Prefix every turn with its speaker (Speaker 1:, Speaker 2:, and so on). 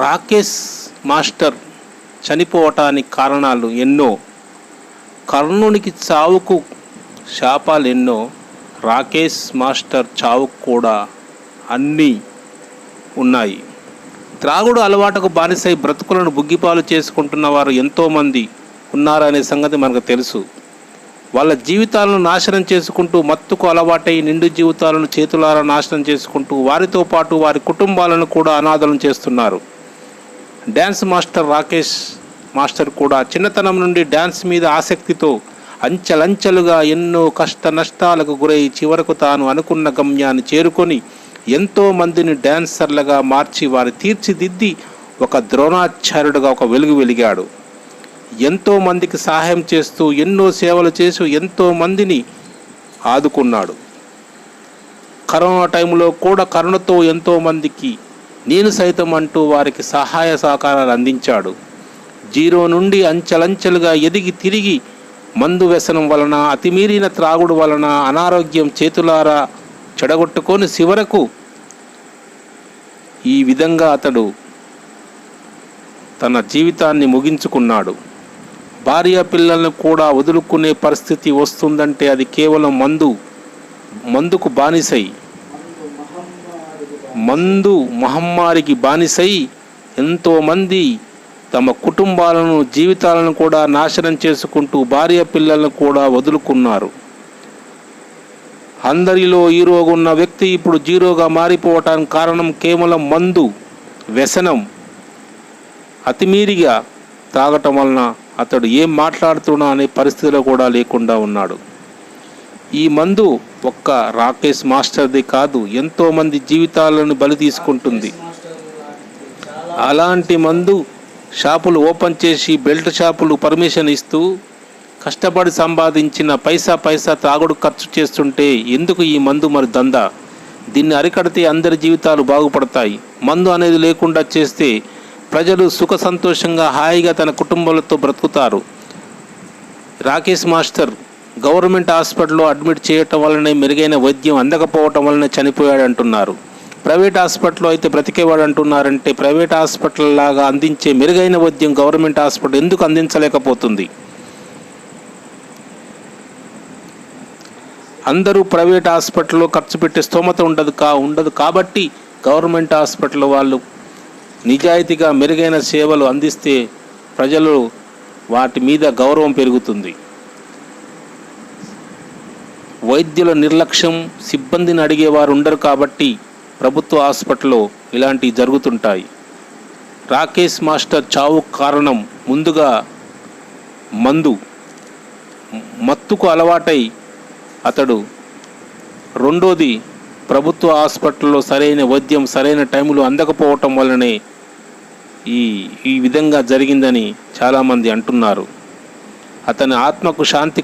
Speaker 1: Rakesh master చనిపోవటానికి కారణాలు ఎన్నో కర్ణునికి చావుకు శాపాలు ఎన్నో రాకేష్ మాస్టర్ చావుకు కూడా అన్నీ ఉన్నాయి. త్రాగుడు అలవాటుకు బానిసై బ్రతుకులను బుగ్గిపాలు చేసుకుంటున్న వారు ఎంతోమంది ఉన్నారనే సంగతి మనకు తెలుసు. వాళ్ళ జీవితాలను నాశనం చేసుకుంటూ మత్తుకు అలవాటై నిండు జీవితాలను చేతులారా నాశనం చేసుకుంటూ వారితో పాటు వారి కుటుంబాలను కూడా అనాథలను చేస్తున్నారు. డ్యాన్స్ మాస్టర్ రాకేష్ మాస్టర్ కూడా చిన్నతనం నుండి డ్యాన్స్ మీద ఆసక్తితో అంచెలంచెలుగా ఎన్నో కష్ట నష్టాలకు గురై చివరకు తాను అనుకున్న గమ్యాన్ని చేరుకొని ఎంతో మందిని డ్యాన్సర్లుగా మార్చి వారి తీర్చిదిద్ది ఒక ద్రోణాచార్యుడుగా ఒక వెలుగు వెలిగాడు. ఎంతో మందికి సహాయం చేస్తూ ఎన్నో సేవలు చేసి ఎంతో మందిని ఆదుకున్నాడు. కరోనా టైంలో కూడా కరుణతో ఎంతో మందికి నేను సైతం అంటూ వారికి సహాయ సహకారాలు అందించాడు. జీరో నుండి అంచెలంచెలుగా ఎదిగి తిరిగి మందు వ్యసనం వలన అతిమీరిన త్రాగుడు వలన అనారోగ్యం చేతులారా చెడగొట్టుకొని చివరకు ఈ విధంగా అతడు తన జీవితాన్ని ముగించుకున్నాడు. భార్య పిల్లలను కూడా వదులుకునే పరిస్థితి వస్తుందంటే అది కేవలం మందు మందుకు బానిసై. మందు మహమ్మారికి బానిసై ఎంతోమంది తమ కుటుంబాలను జీవితాలను కూడా నాశనం చేసుకుంటూ భార్య పిల్లలను కూడా వదులుకున్నారు. అందరిలో హీరోగా ఉన్న వ్యక్తి ఇప్పుడు జీరోగా మారిపోవటానికి కారణం కేవలం మందు వ్యసనం. అతిమీరిగా తాగటం వలన అతడు ఏం మాట్లాడుతున్నా అనే పరిస్థితిలో కూడా లేకుండా ఉన్నాడు. ఈ మందు ఒక్క రాకేష్ మాస్టర్ది కాదు ఎంతోమంది జీవితాలను బలి తీసుకుంటుంది. అలాంటి మందు షాపులు ఓపెన్ చేసి బెల్ట్ షాపులు పర్మిషన్ ఇస్తూ కష్టపడి సంపాదించిన పైసా పైసా తాగుడు ఖర్చు చేస్తుంటే ఎందుకు ఈ మందు మరి దందా? దీన్ని అరికడితే అందరి జీవితాలు బాగుపడతాయి. మందు అనేది లేకుండా చేస్తే ప్రజలు సుఖ సంతోషంగా హాయిగా తన కుటుంబాలతో బ్రతుకుతారు. రాకేష్ మాస్టర్ గవర్నమెంట్ హాస్పిటల్లో అడ్మిట్ చేయటం వల్లనే మెరుగైన వైద్యం అందకపోవటం వల్లనే చనిపోయాడు అంటున్నారు ప్రైవేట్ హాస్పిటల్లో అయితే బ్రతికేవాడు అంటున్నారంటే ప్రైవేట్ హాస్పిటల్ లాగా అందించే మెరుగైన వైద్యం గవర్నమెంట్ హాస్పిటల్ ఎందుకు అందించలేకపోతుంది? అందరూ ప్రైవేట్ హాస్పిటల్లో ఖర్చు పెట్టే స్తోమత ఉండదు కా ఉండదు కాబట్టి గవర్నమెంట్ హాస్పిటల్ వాళ్ళు నిజాయితీగా మెరుగైన సేవలు అందిస్తే ప్రజలు వాటి మీద గౌరవం పెరుగుతుంది. వైద్యుల నిర్లక్ష్యం సిబ్బందిని అడిగేవారు ఉండరు కాబట్టి ప్రభుత్వ హాస్పిటల్లో ఇలాంటివి జరుగుతుంటాయి. రాకేష్ మాస్టర్ చావు కారణం ముందుగా మందు మత్తుకు అలవాటై అతడు. రెండోది ప్రభుత్వ హాస్పిటల్లో సరైన వైద్యం సరైన టైంలో అందకపోవటం వల్లనే ఈ ఈ విధంగా జరిగిందని చాలామంది అంటున్నారు. అతని ఆత్మకు శాంతి